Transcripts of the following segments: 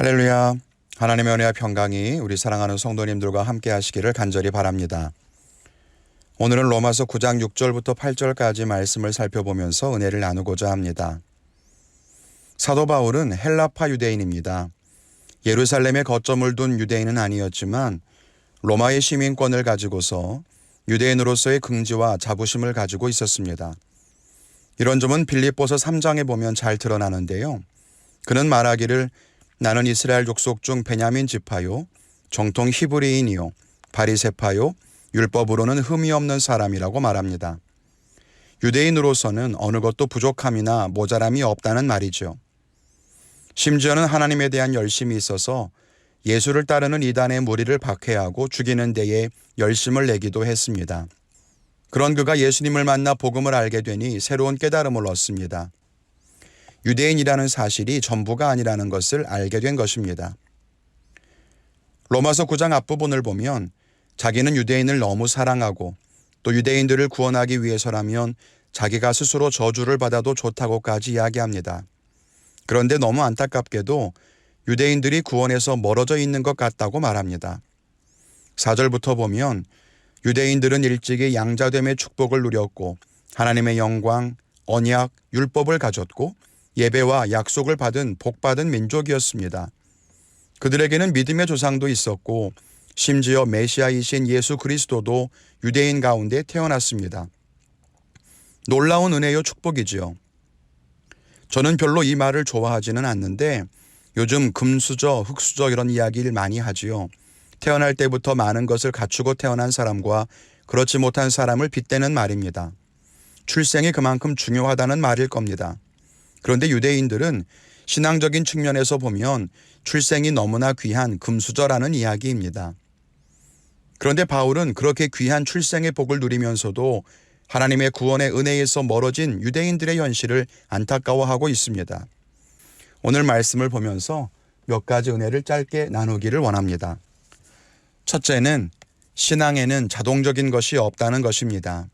할렐루야. 하나님의 은혜와 평강이 우리 사랑하는 성도님들과 함께 하시기를 간절히 바랍니다. 오늘은 로마서 9장 6절부터 8절까지 말씀을 살펴보면서 은혜를 나누고자 합니다. 사도 바울은 헬라파 유대인입니다. 예루살렘에 거점을 둔 유대인은 아니었지만 로마의 시민권을 가지고서 유대인으로서의 긍지와 자부심을 가지고 있었습니다. 이런 점은 빌립보서 3장에 보면 잘 드러나는데요. 그는 말하기를 나는 이스라엘 족속 중 베냐민 지파요 정통 히브리인이요 바리세파요 율법으로는 흠이 없는 사람이라고 말합니다. 유대인으로서는 어느 것도 부족함이나 모자람이 없다는 말이죠. 심지어는 하나님에 대한 열심이 있어서 예수를 따르는 이단의 무리를 박해하고 죽이는 데에 열심을 내기도 했습니다. 그런 그가 예수님을 만나 복음을 알게 되니 새로운 깨달음을 얻습니다. 유대인이라는 사실이 전부가 아니라는 것을 알게 된 것입니다. 로마서 9장 앞부분을 보면 자기는 유대인을 너무 사랑하고 또 유대인들을 구원하기 위해서라면 자기가 스스로 저주를 받아도 좋다고까지 이야기합니다. 그런데 너무 안타깝게도 유대인들이 구원에서 멀어져 있는 것 같다고 말합니다. 4절부터 보면 유대인들은 일찍이 양자됨의 축복을 누렸고 하나님의 영광, 언약, 율법을 가졌고 예배와 약속을 받은 복받은 민족이었습니다. 그들에게는 믿음의 조상도 있었고 심지어 메시아이신 예수 그리스도도 유대인 가운데 태어났습니다. 놀라운 은혜요 축복이지요. 저는 별로 이 말을 좋아하지는 않는데 요즘 금수저, 흙수저 이런 이야기를 많이 하지요. 태어날 때부터 많은 것을 갖추고 태어난 사람과 그렇지 못한 사람을 빗대는 말입니다. 출생이 그만큼 중요하다는 말일 겁니다. 그런데 유대인들은 신앙적인 측면에서 보면 출생이 너무나 귀한 금수저라는 이야기입니다. 그런데 바울은 그렇게 귀한 출생의 복을 누리면서도 하나님의 구원의 은혜에서 멀어진 유대인들의 현실을 안타까워하고 있습니다. 오늘 말씀을 보면서 몇 가지 은혜를 짧게 나누기를 원합니다. 첫째는 신앙에는 자동적인 것이 없다는 것입니다.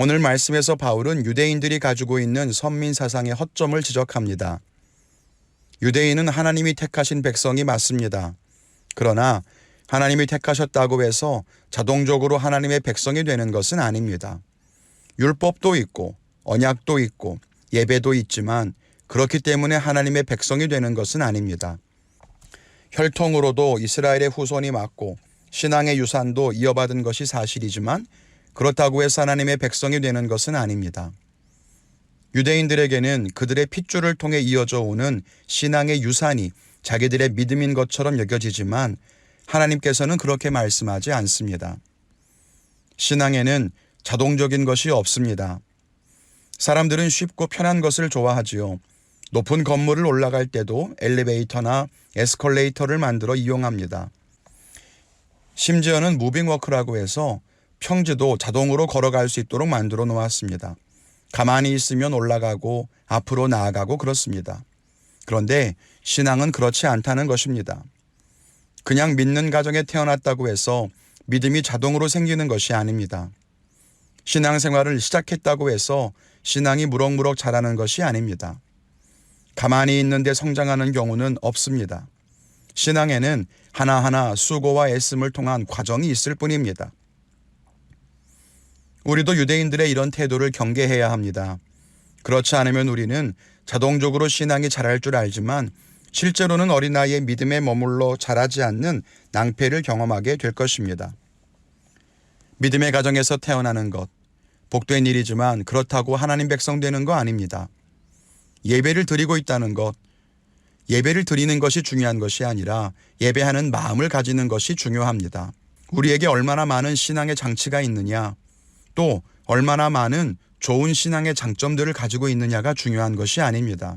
오늘 말씀에서 바울은 유대인들이 가지고 있는 선민 사상의 허점을 지적합니다. 유대인은 하나님이 택하신 백성이 맞습니다. 그러나 하나님이 택하셨다고 해서 자동적으로 하나님의 백성이 되는 것은 아닙니다. 율법도 있고 언약도 있고 예배도 있지만 그렇기 때문에 하나님의 백성이 되는 것은 아닙니다. 혈통으로도 이스라엘의 후손이 맞고 신앙의 유산도 이어받은 것이 사실이지만 그렇다고 해서 하나님의 백성이 되는 것은 아닙니다. 유대인들에게는 그들의 핏줄을 통해 이어져 오는 신앙의 유산이 자기들의 믿음인 것처럼 여겨지지만 하나님께서는 그렇게 말씀하지 않습니다. 신앙에는 자동적인 것이 없습니다. 사람들은 쉽고 편한 것을 좋아하지요. 높은 건물을 올라갈 때도 엘리베이터나 에스컬레이터를 만들어 이용합니다. 심지어는 무빙워크라고 해서 평지도 자동으로 걸어갈 수 있도록 만들어 놓았습니다. 가만히 있으면 올라가고 앞으로 나아가고 그렇습니다. 그런데 신앙은 그렇지 않다는 것입니다. 그냥 믿는 가정에 태어났다고 해서 믿음이 자동으로 생기는 것이 아닙니다. 신앙생활을 시작했다고 해서 신앙이 무럭무럭 자라는 것이 아닙니다. 가만히 있는데 성장하는 경우는 없습니다. 신앙에는 하나하나 수고와 애씀을 통한 과정이 있을 뿐입니다. 우리도 유대인들의 이런 태도를 경계해야 합니다. 그렇지 않으면 우리는 자동적으로 신앙이 자랄 줄 알지만 실제로는 어린아이의 믿음에 머물러 자라지 않는 낭패를 경험하게 될 것입니다. 믿음의 가정에서 태어나는 것, 복된 일이지만 그렇다고 하나님 백성 되는 거 아닙니다. 예배를 드리고 있다는 것, 예배를 드리는 것이 중요한 것이 아니라 예배하는 마음을 가지는 것이 중요합니다. 우리에게 얼마나 많은 신앙의 장치가 있느냐, 또 얼마나 많은 좋은 신앙의 장점들을 가지고 있느냐가 중요한 것이 아닙니다.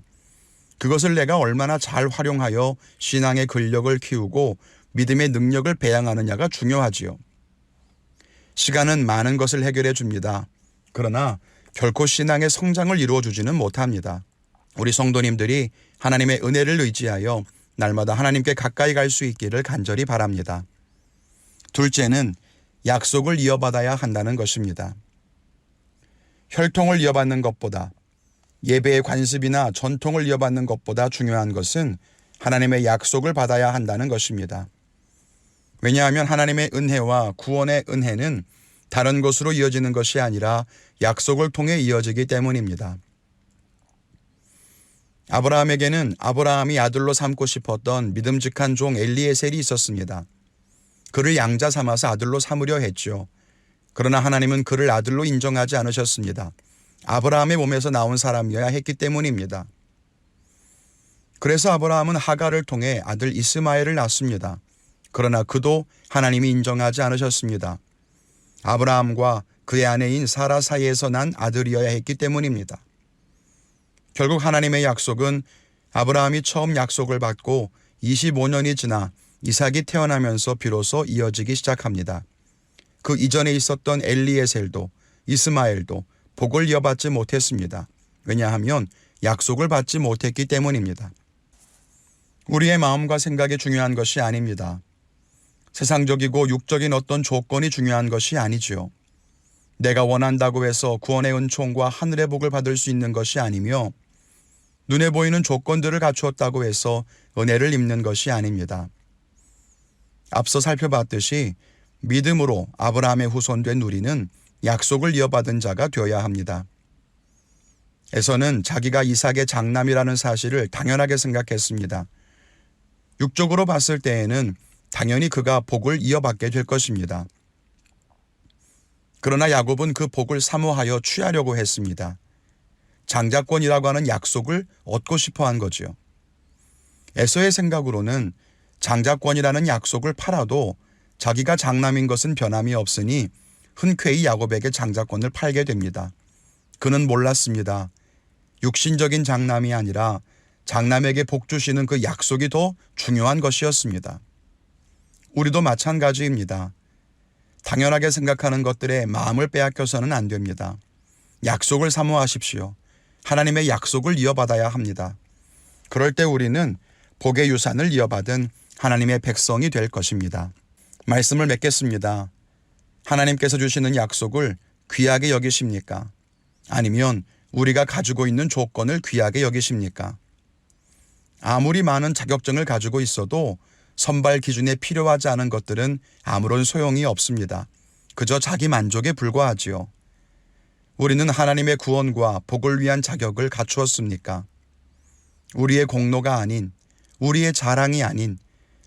그것을 내가 얼마나 잘 활용하여 신앙의 근력을 키우고 믿음의 능력을 배양하느냐가 중요하지요. 시간은 많은 것을 해결해 줍니다. 그러나 결코 신앙의 성장을 이루어 주지는 못합니다. 우리 성도님들이 하나님의 은혜를 의지하여 날마다 하나님께 가까이 갈 수 있기를 간절히 바랍니다. 둘째는 약속을 이어받아야 한다는 것입니다. 혈통을 이어받는 것보다 예배의 관습이나 전통을 이어받는 것보다 중요한 것은 하나님의 약속을 받아야 한다는 것입니다. 왜냐하면 하나님의 은혜와 구원의 은혜는 다른 것으로 이어지는 것이 아니라 약속을 통해 이어지기 때문입니다. 아브라함에게는 아브라함이 아들로 삼고 싶었던 믿음직한 종 엘리에셀이 있었습니다. 그를 양자 삼아서 아들로 삼으려 했죠. 그러나 하나님은 그를 아들로 인정하지 않으셨습니다. 아브라함의 몸에서 나온 사람이어야 했기 때문입니다. 그래서 아브라함은 하가를 통해 아들 이스마엘을 낳습니다. 그러나 그도 하나님이 인정하지 않으셨습니다. 아브라함과 그의 아내인 사라 사이에서 난 아들이어야 했기 때문입니다. 결국 하나님의 약속은 아브라함이 처음 약속을 받고 25년이 지나 이삭이 태어나면서 비로소 이어지기 시작합니다. 그 이전에 있었던 엘리에셀도 이스마엘도 복을 이어받지 못했습니다. 왜냐하면 약속을 받지 못했기 때문입니다. 우리의 마음과 생각이 중요한 것이 아닙니다. 세상적이고 육적인 어떤 조건이 중요한 것이 아니지요. 내가 원한다고 해서 구원의 은총과 하늘의 복을 받을 수 있는 것이 아니며 눈에 보이는 조건들을 갖추었다고 해서 은혜를 입는 것이 아닙니다. 앞서 살펴봤듯이 믿음으로 아브라함의 후손 된 우리는 약속을 이어받은 자가 되어야 합니다. 에서는 자기가 이삭의 장남이라는 사실을 당연하게 생각했습니다. 육적으로 봤을 때에는 당연히 그가 복을 이어받게 될 것입니다. 그러나 야곱은 그 복을 사모하여 취하려고 했습니다. 장자권이라고 하는 약속을 얻고 싶어 한 거지요. 에서의 생각으로는 장자권이라는 약속을 팔아도 자기가 장남인 것은 변함이 없으니 흔쾌히 야곱에게 장자권을 팔게 됩니다. 그는 몰랐습니다. 육신적인 장남이 아니라 장남에게 복 주시는 그 약속이 더 중요한 것이었습니다. 우리도 마찬가지입니다. 당연하게 생각하는 것들에 마음을 빼앗겨서는 안 됩니다. 약속을 사모하십시오. 하나님의 약속을 이어받아야 합니다. 그럴 때 우리는 복의 유산을 이어받은 하나님의 백성이 될 것입니다. 말씀을 맺겠습니다. 하나님께서 주시는 약속을 귀하게 여기십니까? 아니면 우리가 가지고 있는 조건을 귀하게 여기십니까? 아무리 많은 자격증을 가지고 있어도 선발 기준에 필요하지 않은 것들은 아무런 소용이 없습니다. 그저 자기 만족에 불과하지요. 우리는 하나님의 구원과 복을 위한 자격을 갖추었습니까? 우리의 공로가 아닌, 우리의 자랑이 아닌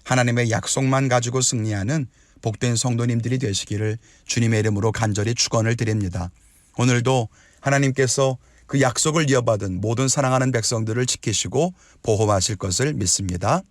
하나님의 약속만 가지고 승리하는 복된 성도님들이 되시기를 주님의 이름으로 간절히 축원을 드립니다. 오늘도 하나님께서 그 약속을 이어받은 모든 사랑하는 백성들을 지키시고 보호하실 것을 믿습니다.